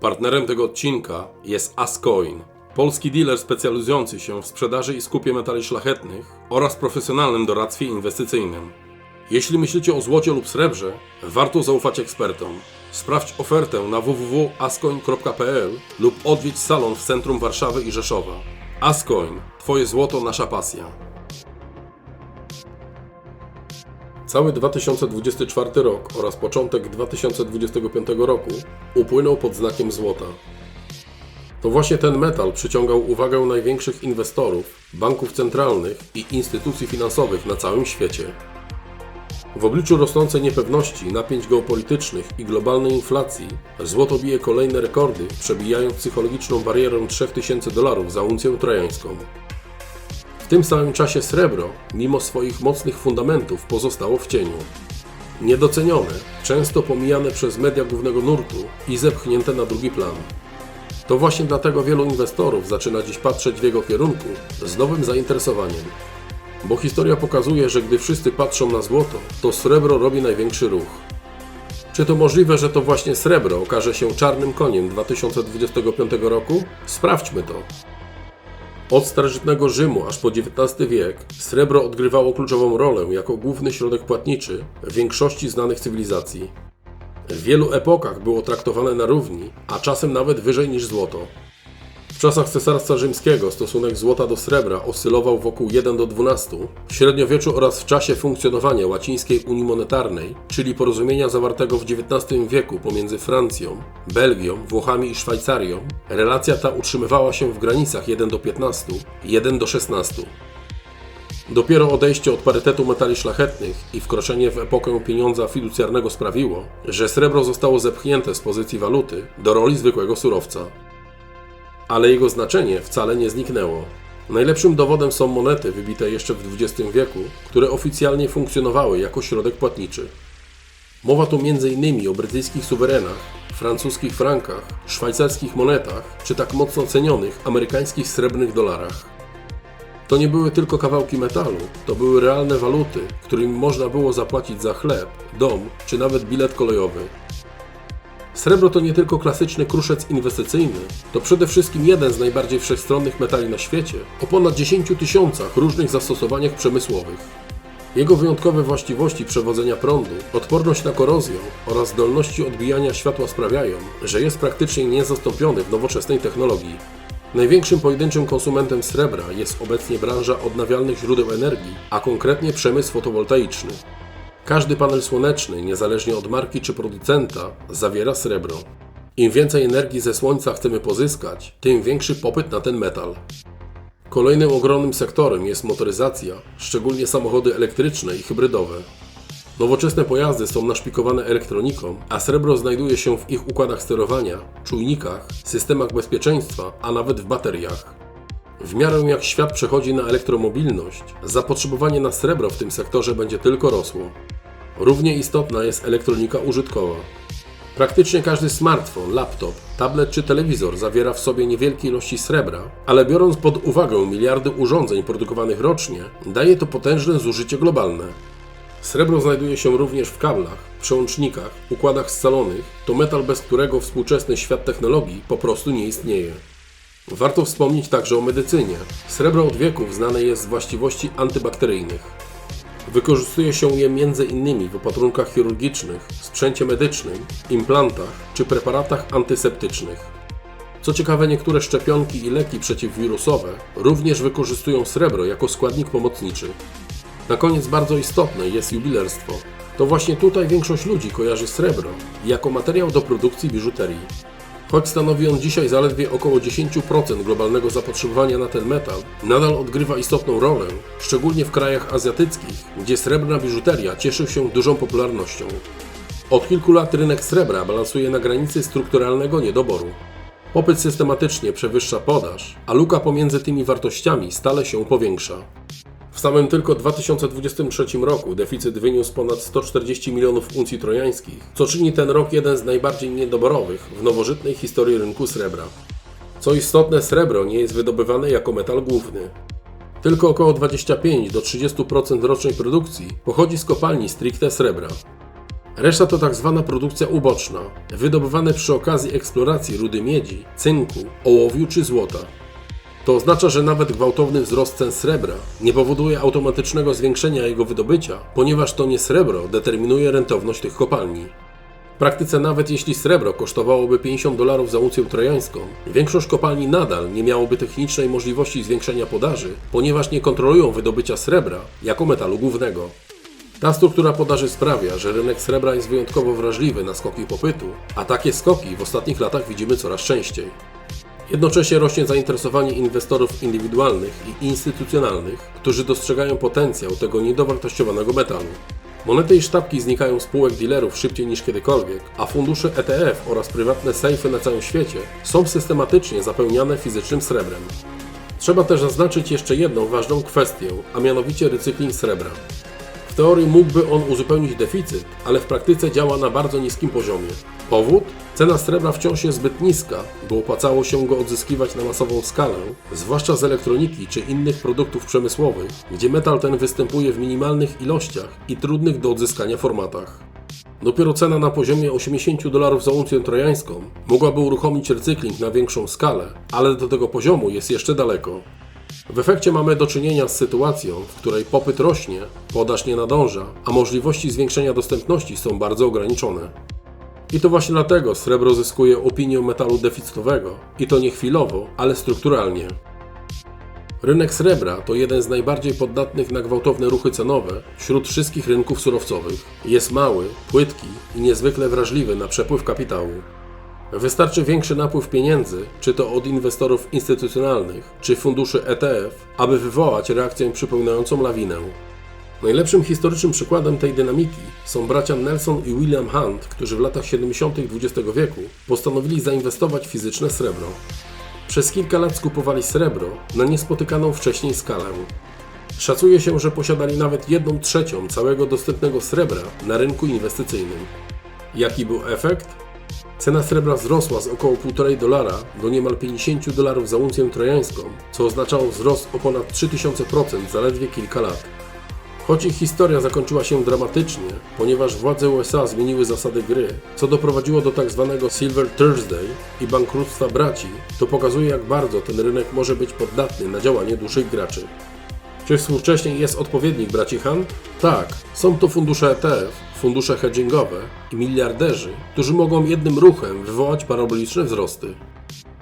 Partnerem tego odcinka jest Ascoin, polski dealer specjalizujący się w sprzedaży i skupie metali szlachetnych oraz profesjonalnym doradztwie inwestycyjnym. Jeśli myślicie o złocie lub srebrze, warto zaufać ekspertom. Sprawdź ofertę na www.ascoin.pl lub odwiedź salon w centrum Warszawy i Rzeszowa. Ascoin, Twoje złoto, nasza pasja. Cały 2024 rok oraz początek 2025 roku upłynął pod znakiem złota. To właśnie ten metal przyciągał uwagę największych inwestorów, banków centralnych i instytucji finansowych na całym świecie. W obliczu rosnącej niepewności, napięć geopolitycznych i globalnej inflacji, złoto bije kolejne rekordy, przebijając psychologiczną barierę 3000 dolarów za uncję trojańską. W tym samym czasie srebro, mimo swoich mocnych fundamentów, pozostało w cieniu. Niedocenione, często pomijane przez media głównego nurtu i zepchnięte na drugi plan. To właśnie dlatego wielu inwestorów zaczyna dziś patrzeć w jego kierunku z nowym zainteresowaniem. Bo historia pokazuje, że gdy wszyscy patrzą na złoto, to srebro robi największy ruch. Czy to możliwe, że to właśnie srebro okaże się czarnym koniem 2025 roku? Sprawdźmy to. Od starożytnego Rzymu aż po XIX wiek srebro odgrywało kluczową rolę jako główny środek płatniczy w większości znanych cywilizacji. W wielu epokach było traktowane na równi, a czasem nawet wyżej niż złoto. W czasach Cesarstwa Rzymskiego stosunek złota do srebra oscylował wokół 1 do 12. W średniowieczu oraz w czasie funkcjonowania łacińskiej Unii Monetarnej, czyli porozumienia zawartego w XIX wieku pomiędzy Francją, Belgią, Włochami i Szwajcarią, relacja ta utrzymywała się w granicach 1 do 15 i 1 do 16. Dopiero odejście od parytetu metali szlachetnych i wkroczenie w epokę pieniądza fiducjarnego sprawiło, że srebro zostało zepchnięte z pozycji waluty do roli zwykłego surowca ale jego znaczenie wcale nie zniknęło. Najlepszym dowodem są monety wybite jeszcze w XX wieku, które oficjalnie funkcjonowały jako środek płatniczy. Mowa tu m.in. o brytyjskich suwerenach, francuskich frankach, szwajcarskich monetach czy tak mocno cenionych amerykańskich srebrnych dolarach. To nie były tylko kawałki metalu, to były realne waluty, którymi można było zapłacić za chleb, dom czy nawet bilet kolejowy. Srebro to nie tylko klasyczny kruszec inwestycyjny, to przede wszystkim jeden z najbardziej wszechstronnych metali na świecie, o ponad 10 tysiącach różnych zastosowaniach przemysłowych. Jego wyjątkowe właściwości przewodzenia prądu, odporność na korozję oraz zdolności odbijania światła sprawiają, że jest praktycznie niezastąpiony w nowoczesnej technologii. Największym pojedynczym konsumentem srebra jest obecnie branża odnawialnych źródeł energii, a konkretnie przemysł fotowoltaiczny. Każdy panel słoneczny, niezależnie od marki czy producenta, zawiera srebro. Im więcej energii ze słońca chcemy pozyskać, tym większy popyt na ten metal. Kolejnym ogromnym sektorem jest motoryzacja, szczególnie samochody elektryczne i hybrydowe. Nowoczesne pojazdy są naszpikowane elektroniką, a srebro znajduje się w ich układach sterowania, czujnikach, systemach bezpieczeństwa, a nawet w bateriach. W miarę jak świat przechodzi na elektromobilność, zapotrzebowanie na srebro w tym sektorze będzie tylko rosło. Równie istotna jest elektronika użytkowa. Praktycznie każdy smartfon, laptop, tablet czy telewizor zawiera w sobie niewielkie ilości srebra, ale biorąc pod uwagę miliardy urządzeń produkowanych rocznie, daje to potężne zużycie globalne. Srebro znajduje się również w kablach, przełącznikach, układach scalonych, to metal bez którego współczesny świat technologii po prostu nie istnieje. Warto wspomnieć także o medycynie. Srebro od wieków znane jest z właściwości antybakteryjnych. Wykorzystuje się je m.in. w opatrunkach chirurgicznych, sprzęcie medycznym, implantach czy preparatach antyseptycznych. Co ciekawe, niektóre szczepionki i leki przeciwwirusowe również wykorzystują srebro jako składnik pomocniczy. Na koniec bardzo istotne jest jubilerstwo. To właśnie tutaj większość ludzi kojarzy srebro jako materiał do produkcji biżuterii. Choć stanowi on dzisiaj zaledwie około 10% globalnego zapotrzebowania na ten metal, nadal odgrywa istotną rolę, szczególnie w krajach azjatyckich, gdzie srebrna biżuteria cieszy się dużą popularnością. Od kilku lat rynek srebra balansuje na granicy strukturalnego niedoboru. Popyt systematycznie przewyższa podaż, a luka pomiędzy tymi wartościami stale się powiększa. W samym tylko 2023 roku deficyt wyniósł ponad 140 milionów uncji trojańskich, co czyni ten rok jeden z najbardziej niedoborowych w nowożytnej historii rynku srebra. Co istotne, srebro nie jest wydobywane jako metal główny. Tylko około 25 do 30% rocznej produkcji pochodzi z kopalni stricte srebra. Reszta to tak zwana produkcja uboczna, wydobywane przy okazji eksploracji rudy miedzi, cynku, ołowiu czy złota. To oznacza, że nawet gwałtowny wzrost cen srebra nie powoduje automatycznego zwiększenia jego wydobycia, ponieważ to nie srebro determinuje rentowność tych kopalni. W praktyce nawet jeśli srebro kosztowałoby 50 dolarów za uncję trojańską, większość kopalni nadal nie miałoby technicznej możliwości zwiększenia podaży, ponieważ nie kontrolują wydobycia srebra jako metalu głównego. Ta struktura podaży sprawia, że rynek srebra jest wyjątkowo wrażliwy na skoki popytu, a takie skoki w ostatnich latach widzimy coraz częściej. Jednocześnie rośnie zainteresowanie inwestorów indywidualnych i instytucjonalnych, którzy dostrzegają potencjał tego niedowartościowanego metalu. Monety i sztabki znikają z spółek dealerów szybciej niż kiedykolwiek, a fundusze ETF oraz prywatne sejfy na całym świecie są systematycznie zapełniane fizycznym srebrem. Trzeba też zaznaczyć jeszcze jedną ważną kwestię, a mianowicie recykling srebra. Teorii mógłby on uzupełnić deficyt, ale w praktyce działa na bardzo niskim poziomie. Powód? Cena srebra wciąż jest zbyt niska, by opłacało się go odzyskiwać na masową skalę, zwłaszcza z elektroniki czy innych produktów przemysłowych, gdzie metal ten występuje w minimalnych ilościach i trudnych do odzyskania formatach. Dopiero cena na poziomie 80 dolarów za uncję trojańską mogłaby uruchomić recykling na większą skalę, ale do tego poziomu jest jeszcze daleko. W efekcie mamy do czynienia z sytuacją, w której popyt rośnie, podaż nie nadąża, a możliwości zwiększenia dostępności są bardzo ograniczone. I to właśnie dlatego srebro zyskuje opinię metalu deficytowego i to nie chwilowo, ale strukturalnie. Rynek srebra to jeden z najbardziej poddatnych na gwałtowne ruchy cenowe wśród wszystkich rynków surowcowych. Jest mały, płytki i niezwykle wrażliwy na przepływ kapitału. Wystarczy większy napływ pieniędzy, czy to od inwestorów instytucjonalnych, czy funduszy ETF, aby wywołać reakcję przypominającą lawinę. Najlepszym historycznym przykładem tej dynamiki są bracia Nelson i William Hunt, którzy w latach 70. XX wieku postanowili zainwestować fizyczne srebro. Przez kilka lat skupowali srebro na niespotykaną wcześniej skalę. Szacuje się, że posiadali nawet 1 trzecią całego dostępnego srebra na rynku inwestycyjnym. Jaki był efekt? Cena srebra wzrosła z około 1,5 dolara do niemal 50 dolarów za uncję trojańską, co oznaczało wzrost o ponad 3000% zaledwie kilka lat. Choć ich historia zakończyła się dramatycznie, ponieważ władze USA zmieniły zasady gry, co doprowadziło do tzw. Silver Thursday i bankructwa braci, to pokazuje jak bardzo ten rynek może być poddatny na działanie dużych graczy. Czy współcześnie jest odpowiednik braci Hunt? Tak, są to fundusze ETF, fundusze hedgingowe i miliarderzy, którzy mogą jednym ruchem wywołać paraboliczne wzrosty.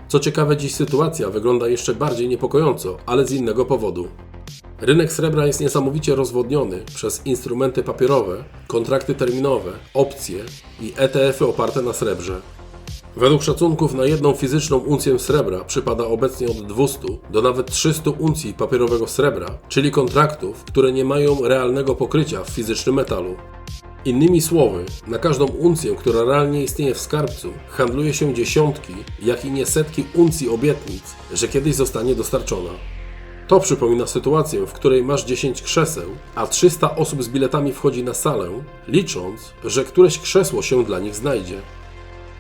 Co ciekawe, dziś sytuacja wygląda jeszcze bardziej niepokojąco, ale z innego powodu. Rynek srebra jest niesamowicie rozwodniony przez instrumenty papierowe, kontrakty terminowe, opcje i ETF-y oparte na srebrze. Według szacunków na jedną fizyczną uncję srebra przypada obecnie od 200 do nawet 300 uncji papierowego srebra, czyli kontraktów, które nie mają realnego pokrycia w fizycznym metalu. Innymi słowy, na każdą uncję, która realnie istnieje w skarbcu, handluje się dziesiątki, jak i nie setki uncji obietnic, że kiedyś zostanie dostarczona. To przypomina sytuację, w której masz 10 krzeseł, a 300 osób z biletami wchodzi na salę, licząc, że któreś krzesło się dla nich znajdzie.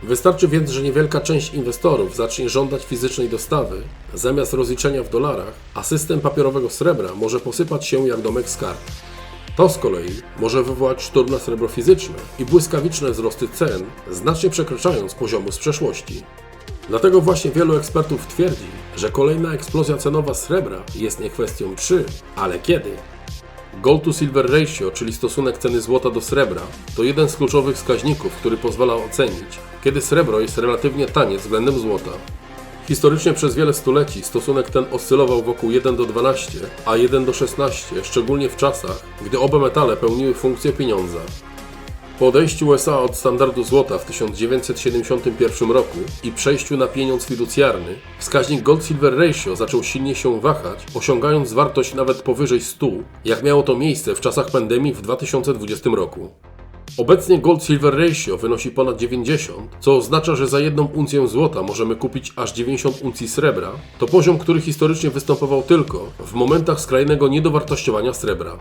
Wystarczy więc, że niewielka część inwestorów zacznie żądać fizycznej dostawy, zamiast rozliczenia w dolarach, a system papierowego srebra może posypać się jak domek z kart. To z kolei może wywołać szturm na srebro fizyczne i błyskawiczne wzrosty cen, znacznie przekraczając poziomu z przeszłości. Dlatego właśnie wielu ekspertów twierdzi, że kolejna eksplozja cenowa srebra jest nie kwestią czy, ale kiedy. Gold to Silver Ratio, czyli stosunek ceny złota do srebra, to jeden z kluczowych wskaźników, który pozwala ocenić, kiedy srebro jest relatywnie tanie względem złota. Historycznie przez wiele stuleci stosunek ten oscylował wokół 1 do 12, a 1 do 16, szczególnie w czasach, gdy oba metale pełniły funkcję pieniądza. Po odejściu USA od standardu złota w 1971 roku i przejściu na pieniądz fiducjarny, wskaźnik Gold-Silver Ratio zaczął silnie się wahać, osiągając wartość nawet powyżej 100, jak miało to miejsce w czasach pandemii w 2020 roku. Obecnie Gold-Silver Ratio wynosi ponad 90, co oznacza, że za jedną uncję złota możemy kupić aż 90 uncji srebra. To poziom, który historycznie występował tylko w momentach skrajnego niedowartościowania srebra.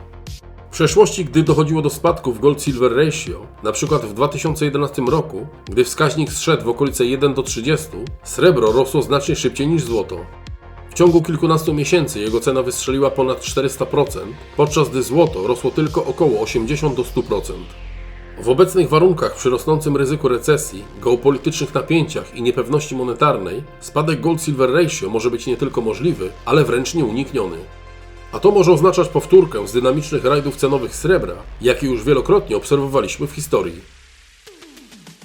Przeszłości, gdy dochodziło do spadków Gold-Silver Ratio, na przykład w 2011 roku, gdy wskaźnik zszedł w okolice 1 do 30, srebro rosło znacznie szybciej niż złoto. W ciągu kilkunastu miesięcy jego cena wystrzeliła ponad 400%, podczas gdy złoto rosło tylko około 80 do 100%. W obecnych warunkach przy rosnącym ryzyku recesji, geopolitycznych napięciach i niepewności monetarnej, spadek gold-silver ratio może być nie tylko możliwy, ale wręcz nieunikniony. A to może oznaczać powtórkę z dynamicznych rajdów cenowych srebra, jakie już wielokrotnie obserwowaliśmy w historii.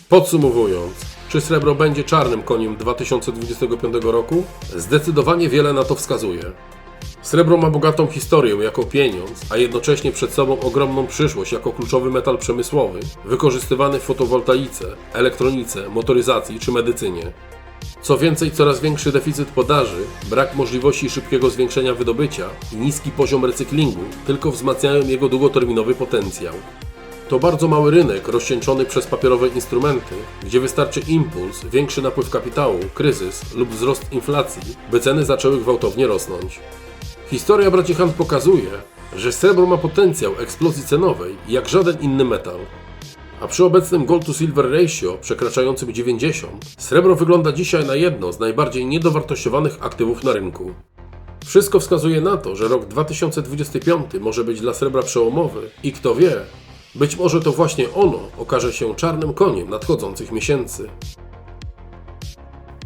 Podsumowując, czy srebro będzie czarnym koniem 2025 roku? Zdecydowanie wiele na to wskazuje. Srebro ma bogatą historię jako pieniądz, a jednocześnie przed sobą ogromną przyszłość jako kluczowy metal przemysłowy, wykorzystywany w fotowoltaice, elektronice, motoryzacji czy medycynie. Co więcej, coraz większy deficyt podaży, brak możliwości szybkiego zwiększenia wydobycia i niski poziom recyklingu tylko wzmacniają jego długoterminowy potencjał. To bardzo mały rynek rozcieńczony przez papierowe instrumenty, gdzie wystarczy impuls, większy napływ kapitału, kryzys lub wzrost inflacji, by ceny zaczęły gwałtownie rosnąć. Historia braci Hand pokazuje, że srebro ma potencjał eksplozji cenowej jak żaden inny metal. A przy obecnym gold to silver ratio przekraczającym 90, srebro wygląda dzisiaj na jedno z najbardziej niedowartościowanych aktywów na rynku. Wszystko wskazuje na to, że rok 2025 może być dla srebra przełomowy i kto wie, być może to właśnie ono okaże się czarnym koniem nadchodzących miesięcy.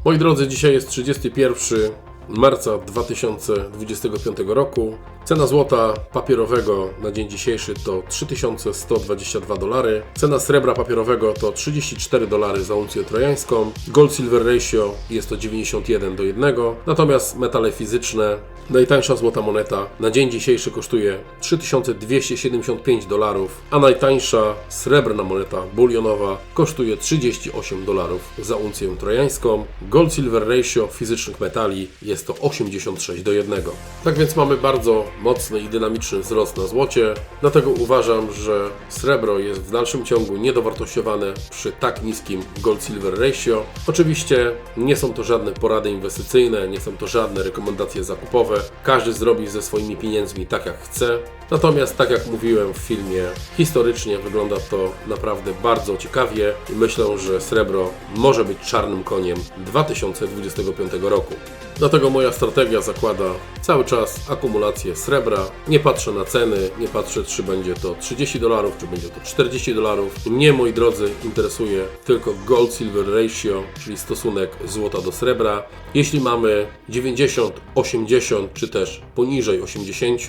Moi drodzy, dzisiaj jest 31 marca 2025 roku. Cena złota papierowego na dzień dzisiejszy to 3122 dolary. Cena srebra papierowego to 34 dolary za uncję trojańską. Gold silver ratio jest to 91 do 1. Natomiast metale fizyczne, najtańsza złota moneta na dzień dzisiejszy kosztuje 3275 dolarów, a najtańsza srebrna moneta bulionowa kosztuje 38 dolarów za uncję trojańską. Gold silver ratio fizycznych metali jest to 86 do 1. Tak więc mamy bardzo mocny i dynamiczny wzrost na złocie, dlatego uważam, że srebro jest w dalszym ciągu niedowartościowane przy tak niskim gold-silver ratio. Oczywiście nie są to żadne porady inwestycyjne, nie są to żadne rekomendacje zakupowe. Każdy zrobi ze swoimi pieniędzmi tak jak chce. Natomiast, tak jak mówiłem w filmie, historycznie wygląda to naprawdę bardzo ciekawie i myślę, że srebro może być czarnym koniem 2025 roku. Dlatego moja strategia zakłada cały czas akumulację srebra. Nie patrzę na ceny, nie patrzę, czy będzie to 30 dolarów, czy będzie to 40 dolarów. Mnie, moi drodzy, interesuje tylko gold-silver ratio, czyli stosunek złota do srebra. Jeśli mamy 90, 80, czy też poniżej 80,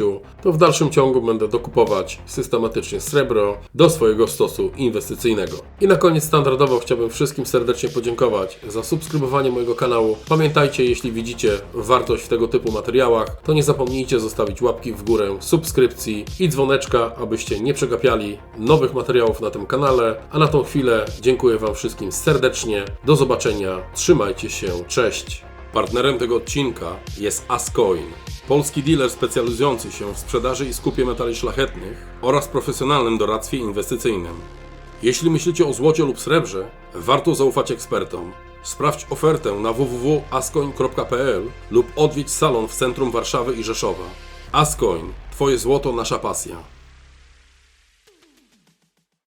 to w dalszym ciągu będę dokupować systematycznie srebro do swojego stosu inwestycyjnego. I na koniec standardowo chciałbym wszystkim serdecznie podziękować za subskrybowanie mojego kanału. Pamiętajcie, jeśli widzicie wartość w tego typu materiałach, to nie zapomnijcie zostawić łapki w górę, subskrypcji i dzwoneczka, abyście nie przegapiali nowych materiałów na tym kanale. A na tą chwilę dziękuję Wam wszystkim serdecznie. Do zobaczenia. Trzymajcie się. Cześć. Partnerem tego odcinka jest Ascoin, polski dealer specjalizujący się w sprzedaży i skupie metali szlachetnych oraz profesjonalnym doradztwie inwestycyjnym. Jeśli myślicie o złocie lub srebrze, warto zaufać ekspertom. Sprawdź ofertę na www.ascoin.pl lub odwiedź salon w centrum Warszawy i Rzeszowa. Ascoin, Twoje złoto, nasza pasja.